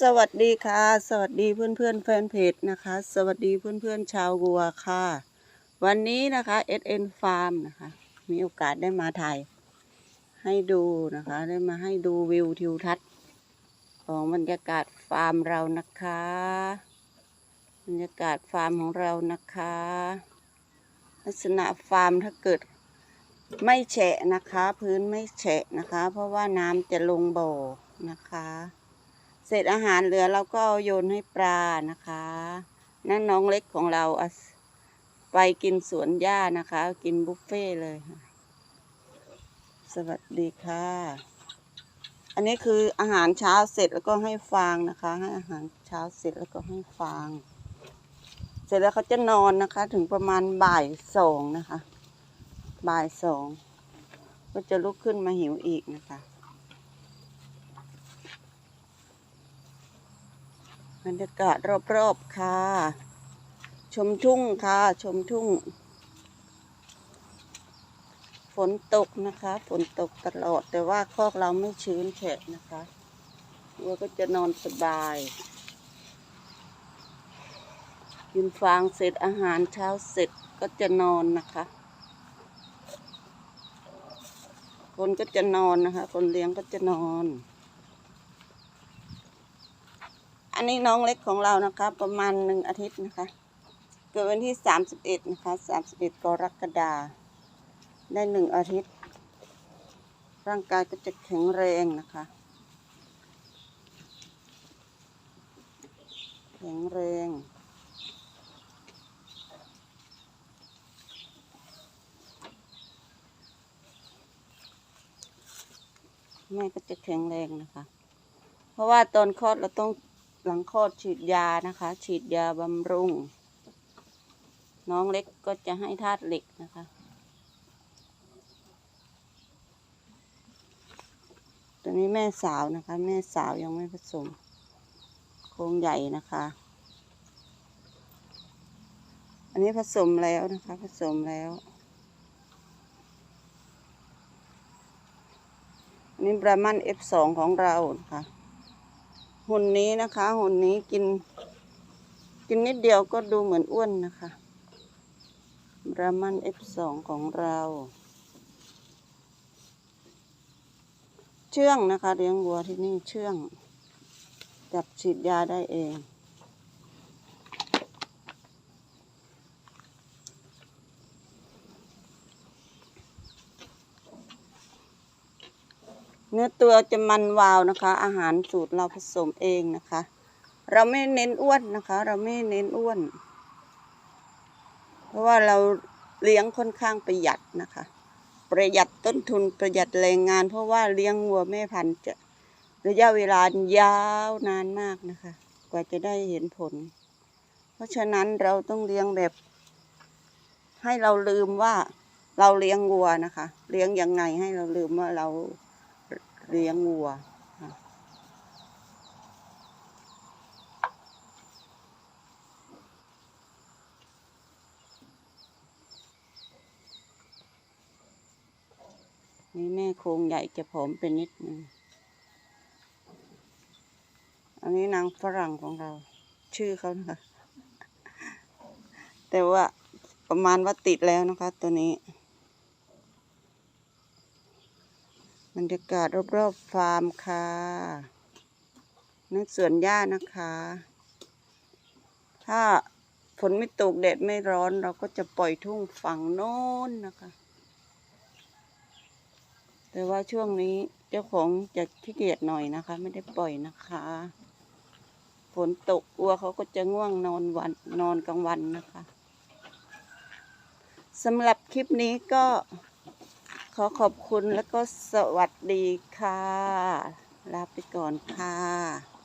สวัสดีค่ะ สวัสดีเพื่อนเพื่อนแฟนเพจนะคะ สวัสดีเพื่อนเพื่อนชาววัวค่ะ วันนี้นะคะ SN Farm นะคะ มีโอกาสได้มาถ่ายให้ดูนะคะ ได้มาให้ดูวิวทิวทัศน์ของบรรยากาศฟาร์มเรานะคะ บรรยากาศฟาร์มของเรานะคะ ลักษณะฟาร์มถ้าเกิดไม่แฉะนะคะ พื้นไม่แฉะนะคะ เพราะว่าน้ำจะลงบ่อนะคะ เศษอาหารเหลือเราก็เอาโยนให้ปลานะคะ นั่นน้องเล็กของเราไปกินสวนหญ้านะคะ กินบุฟเฟ่เลยสวัสดีค่ะ อันนี้คืออาหารเช้าเสร็จแล้วก็ให้ฟางนะคะ ให้อาหารเช้าเสร็จแล้วก็ให้ฟาง เสร็จแล้วเขาจะนอนนะคะ ถึงประมาณบ่ายสองนะคะ บ่ายสองก็จะลุกขึ้นมาหิวอีกนะคะ บรรยากาศรอบๆค่ะ ชมทุ่งค่ะ ชมทุ่ง ฝนตกนะคะ ฝนตกตลอด แต่ว่าคอกเราไม่ชื้นแฉะนะคะวัวก็จะนอนสบาย กินฟางเสร็จอาหารเช้าเสร็จก็จะนอนนะคะ คนก็จะนอนนะคะ คนเลี้ยงก็จะนอน อันนี้น้องเล็กของเรานะคะ ประมาณหนึ่งอาทิตย์นะคะ เกิดวันที่สามสิบเอ็ดนะคะสามสิบเอ็ดกรกฎาได้หนึ่งอาทิตย์ ร่างกายก็จะแข็งแรงนะคะ แข็งแรงแม่ก็จะแข็งแรงนะคะ เพราะว่าตอนคลอดเราต้อง หลังคลอดฉีดยานะคะ ฉีดยาบำรุง น้องเล็กก็จะให้ธาตุเหล็กนะคะ ตัวนี้แม่สาวนะคะ แม่สาวยังไม่ผสม โครงใหญ่นะคะ อันนี้ผสมแล้วนะคะ ผสมแล้วอันนี้บรามัน F2 ของเรานะคะ หุ่นนี้นะคะ หุ่นนี้กิน กินนิดเดียวก็ดูเหมือนอ้วนนะคะบรามัน F2 ของเรา เชื่องนะคะ เลี้ยงวัวที่นี่เชื่อง จับฉีดยาได้เอง เนื้อตัวจะมันวาวนะคะ อาหารสูตรเราผสมเองนะคะ เราไม่เน้นอ้วนนะคะ เราไม่เน้นอ้วน เพราะว่าเราเลี้ยงค่อนข้างประหยัดนะคะ ประหยัดต้นทุนประหยัดแรงงาน เพราะว่าเลี้ยงวัวแม่พันธุ์จะระยะเวลายาวนานมากนะคะ กว่าจะได้เห็นผล เพราะฉะนั้นเราต้องเลี้ยงแบบ ให้เราลืมว่าเราเลี้ยงวัวนะคะ เลี้ยงยังไงให้เราลืมว่าเรา เลี้ยงวัวนี่แม่โครงใหญ่จะผอมเป็นนิดนึง อันนี้นางฝรั่งของเรา ชื่อเขานะคะ แต่ว่าประมาณว่าติดแล้วนะคะตัวนี้ บรรยากาศรอบๆฟาร์มค่ะนั่นสวนหญ้านะคะ ถ้าฝนไม่ตกแดดไม่ร้อนเราก็จะปล่อยทุ่งฝั่งโน้นนะคะ แต่ว่าช่วงนี้เจ้าของจะขี้เกียจหน่อยนะคะ ไม่ได้ปล่อยนะคะ ฝนตกวัวเขาก็จะง่วงนอนวันนอนกลางวันนะคะสำหรับคลิปนี้ก็ ขอขอบคุณแล้วก็สวัสดีค่ะ ลาไปก่อนค่ะ